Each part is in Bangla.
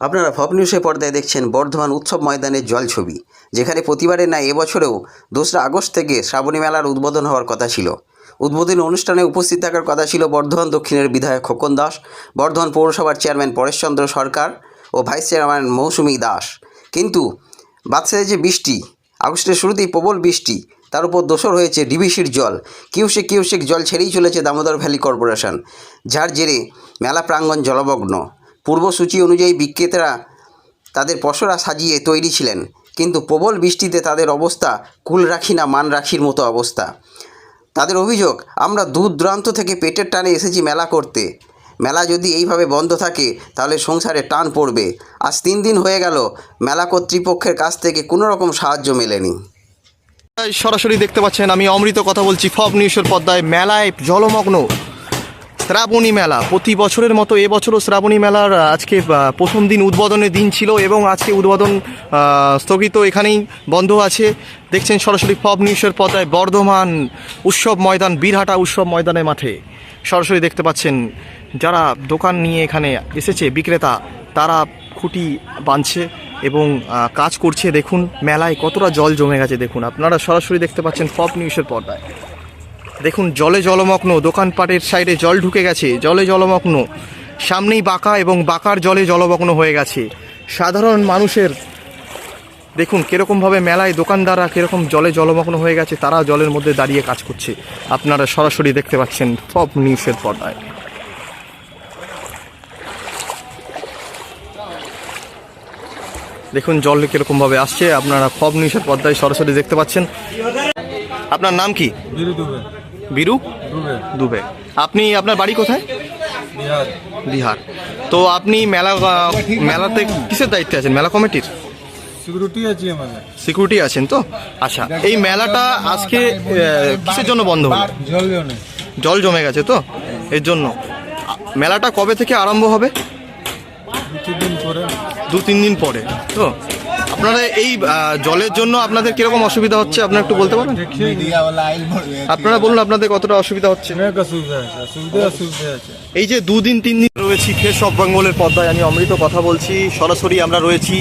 আপনারা ফপ নিউজের পর্দায় দেখছেন বর্ধমান উৎসব ময়দানের জল ছবি, যেখানে প্রতিবারের ন্যায় এবছরেও দোসরা আগস্ট থেকে শ্রাবণী মেলার উদ্বোধন হওয়ার কথা ছিল। উদ্বোধনী অনুষ্ঠানে উপস্থিত থাকার কথা ছিল বর্ধমান দক্ষিণের বিধায়ক খোকন দাস, বর্ধমান পৌরসভার চেয়ারম্যান পরেশচন্দ্র সরকার ও ভাইস চেয়ারম্যান মৌসুমী দাস। কিন্তু বাদশাহে যে বৃষ্টি, আগস্টের শুরুতেই প্রবল বৃষ্টি, তার উপর দোসর হয়েছে ডিবিসির জল। কিউসেক কিউসেক জল ছেড়েই চলেছে দামোদর ভ্যালি কর্পোরেশন, যার জেরে মেলা প্রাঙ্গণ জলমগ্ন। পূর্বসূচি অনুযায়ী বিক্রেতারা তাদের পসরা সাজিয়ে তৈরি ছিলেন, কিন্তু প্রবল বৃষ্টিতে তাদের অবস্থা কুল রাখি না মান রাখির মতো অবস্থা। তাদের অভিযোগ, আমরা দূর দূরান্ত থেকে পেটের টানে এসেছি মেলা করতে। মেলা যদি এইভাবে বন্ধ থাকে, তাহলে সংসারে টান পড়বে। আজ তিন দিন হয়ে গেল, মেলা কর্তৃপক্ষের কাছ থেকে কোনো রকম সাহায্য মেলেনি। সরাসরি দেখতে পাচ্ছেন, আমি অমৃত কথা বলছি ফব নিউজের পর্দায় মেলায় জলমগ্ন। শ্রাবণী মেলা। প্রতি বছরের মতো এবছরও শ্রাবণী মেলার আজকে প্রথম দিন উদ্বোধনের দিন ছিল এবং আজকে উদ্বোধন স্থগিত এখানেই বন্ধ আছে। দেখছেন সরাসরি ফব নিউজের পর্দায় বর্ধমান উৎসব ময়দান, বীরহাটা উৎসব ময়দানের মাঠে। সরাসরি দেখতে পাচ্ছেন যারা দোকান নিয়ে এখানে এসেছে বিক্রেতা, তারা খুঁটি বাঁধছে এবং কাজ করছে। দেখুন, মেলায় কতটা জল জমে গেছে। দেখুন, আপনারা সরাসরি দেখতে পাচ্ছেন ফব নিউজের পর্দায়। দেখুন, জলে জলমগ্ন, দোকানপাটের সাইডে জল ঢুকে গেছে, জলে জলমগ্ন। সামনেই বাঁকা এবং বাঁকার জলে জলমগ্ন হয়ে গেছে। সাধারণ মানুষের, দেখুন, কীরকমভাবে মেলায় দোকানদাররা কীরকম জলে জলমগ্ন হয়ে গেছে তারা জলের মধ্যে দাঁড়িয়ে কাজ করছে। আপনারা সরাসরি দেখতে পাচ্ছেন সব নিউজের পর্দায়। দেখুন, জল কীরকমভাবে আসছে, আপনারা ফব নিউজের পর্দায় সরাসরি দেখতে পাচ্ছেন। আপনার নাম কি? বিরু? দুবে। আপনি আপনার বাড়ি কোথায়? বিহার। তো আপনি মেলা মেলাতে কিসের দায়িত্বে আছেন? মেলা কমিটির? সিকিউরিটি আছে আমাদের। সিকিউরিটি আছেন তো? আচ্ছা এই মেলাটা আজকে কিসের জন্য বন্ধ হলো? জল জমে। গেছে তো? এর জন্য। মেলাটা কবে থেকে আরম্ভ হবে? দু তিন দিন পরে তো? আপনারা এই জলের জন্য আপনাদের কীরকম অসুবিধা হচ্ছে? আপনারা একটু বলতে পারেন? আপনারা বলুন আপনাদের কতটা অসুবিধা হচ্ছে? এই যে দুদিন, তিন দিন রয়েছি ফেস সব বেঙ্গলের পদ্মায় আমি অমৃত কথা বলছি। সরাসরি আমরা রয়েছি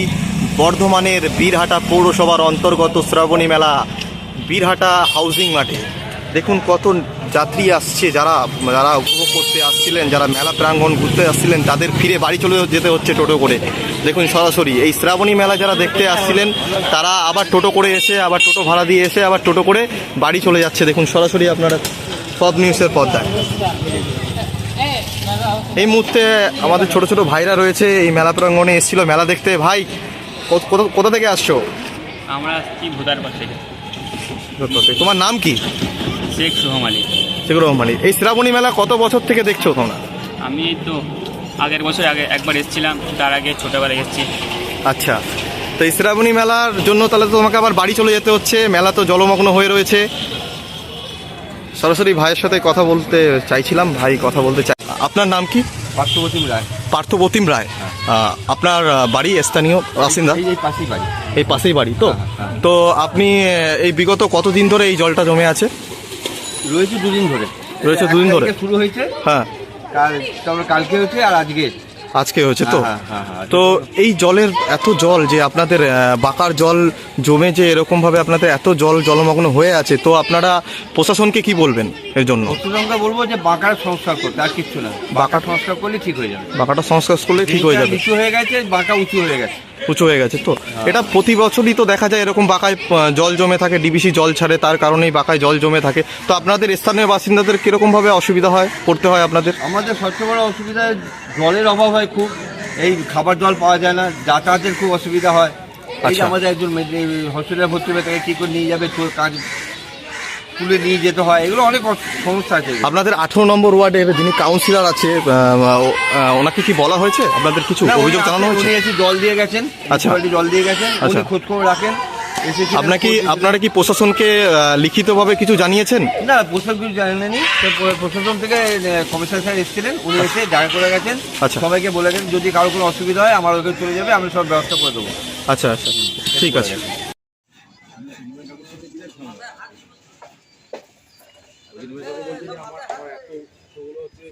বর্ধমানের বীরহাটা পৌরসভার অন্তর্গত শ্রাবণী মেলা, বীরহাটা হাউজিং মাঠে। দেখুন কত যাত্রী আসছে যারা যারা উপভোগ করতে আসছিলেন যারা মেলা প্রাঙ্গণ ঘুরতে আসছিলেন তাদের ফিরে বাড়ি চলে যেতে হচ্ছে টোটো করে। দেখুন সরাসরি এই শ্রাবণী মেলা যারা দেখতে আসছিলেন তারা আবার টোটো করে এসে আবার টোটো ভাড়া দিয়ে এসে আবার টোটো করে বাড়ি চলে যাচ্ছে। দেখুন সরাসরি আপনারা সব নিউজের পর্দায়। এই মুহূর্তে আমাদের ছোট ছোট ভাইরা রয়েছে এই মেলা প্রাঙ্গণে এসেছিল মেলা দেখতে। ভাই কোথা- কোথা থেকে আসছো? আমরা আসছি ভুদার পাশ। থেকে তোমার নাম কি? শেখ সোহম আলী। শেখর রহমানি এই শ্রাবণী মেলা কত বছর থেকে দেখছ তোমরা? আমি তো আগের বছর আগে একবার এসেছিলাম তার আগে ছোটোবেলায় এসেছি। আচ্ছা। তো এই শ্রাবণী মেলার জন্য তাহলে তো তোমাকে আবার বাড়ি চলে যেতে হচ্ছে মেলা তো জলমগ্ন হয়ে রয়েছে। সরাসরি ভাইয়ের সাথে কথা বলতে চাইছিলাম ভাই কথা বলতে চাই আপনার নাম কি? পার্শ্ববর্তী রায়। পার্থপ্রতিম রায়। আপনার বাড়ি স্থানীয় বাসিন্দা? এই এই পাশেই বাড়ি। এই পাশেই বাড়ি তো? হ্যাঁ, হ্যাঁ। তো আপনি এই বিগত কতদিন ধরে এই জলটা জমে আছে? রয়েছে দুদিন ধরে। রয়েছে দুদিন ধরে? শুরু হয়েছে। হ্যাঁ। কাল তারপরে কালকে হয়েছে আর আজকে আজকে হয়েছে তো। হ্যাঁ, হ্যাঁ, হ্যাঁ, তো এই জলের এত জল যে আপনাদের বাঁকার জল জমে যে এরকম ভাবে আপনাদের এত জল জলমগ্ন হয়ে আছে তো আপনারা প্রশাসনকে কি বলবেন এর জন্য? অর্থসংখ্যা বলব যে বাঁকার সংস্কার করতে আর কিচ্ছু না। বাঁকা সংস্কার করলে ঠিক হয়ে যাবে। বাঁকাটা সংস্কার করলে ঠিক হয়ে যাবে। নিচু হয়ে গেছে বাঁকা উঁচু হয়ে গেছে। উঁচু হয়ে গেছে তো। এটা প্রতি বছরই তো দেখা যায় এরকম বাঁকায় জল জমে থাকে ডিবিসি জল ছাড়ে তার কারণেই বাঁকায় জল জমে থাকে। তো আপনাদের স্থানীয় বাসিন্দাদের কীরকম ভাবে অসুবিধা হয় পড়তে হয় আপনাদের? আমাদের সবচেয়ে বড় অসুবিধা জলের অভাব হয় খুব এই খাবার জল পাওয়া যায় না যাতায়াতের খুব অসুবিধা হয় এই আচ্ছা। আমাদের একজন হসপিটালে ভর্তি হবে তাকে কী করে নিয়ে যাবে তোর কাজ তুলে নিয়ে যেতে হয় এগুলো অনেক সমস্যা আছে আপনাদের আঠেরো নম্বর ওয়ার্ডের যিনি কাউন্সিলর আছে ওনাকে কি বলা হয়েছে আপনাদের কিছু অভিযোগ জানানো হয়েছে জল দিয়ে গেছেন আচ্ছা। জল দিয়ে গেছেন উনি আচ্ছা। খোঁজ খবর রাখেন আপনাকে কি আপনারা কি প্রশাসনকে লিখিতভাবে কিছু জানিয়েছেন? না প্রশাসন কিছু জানেনি প্রশাসন থেকে কমিশনার স্যার এসেছিলেন উনি আচ্ছা। এসে দাঁড় করে গেছেন। আচ্ছা। সবাইকে বলে গেছেন যদি কারোর কোনো অসুবিধা হয় আমার ওকে চলে যাবে আমি সব ব্যবস্থা করে দেবো। আচ্ছা আচ্ছা। ঠিক আছে। এত হচ্ছে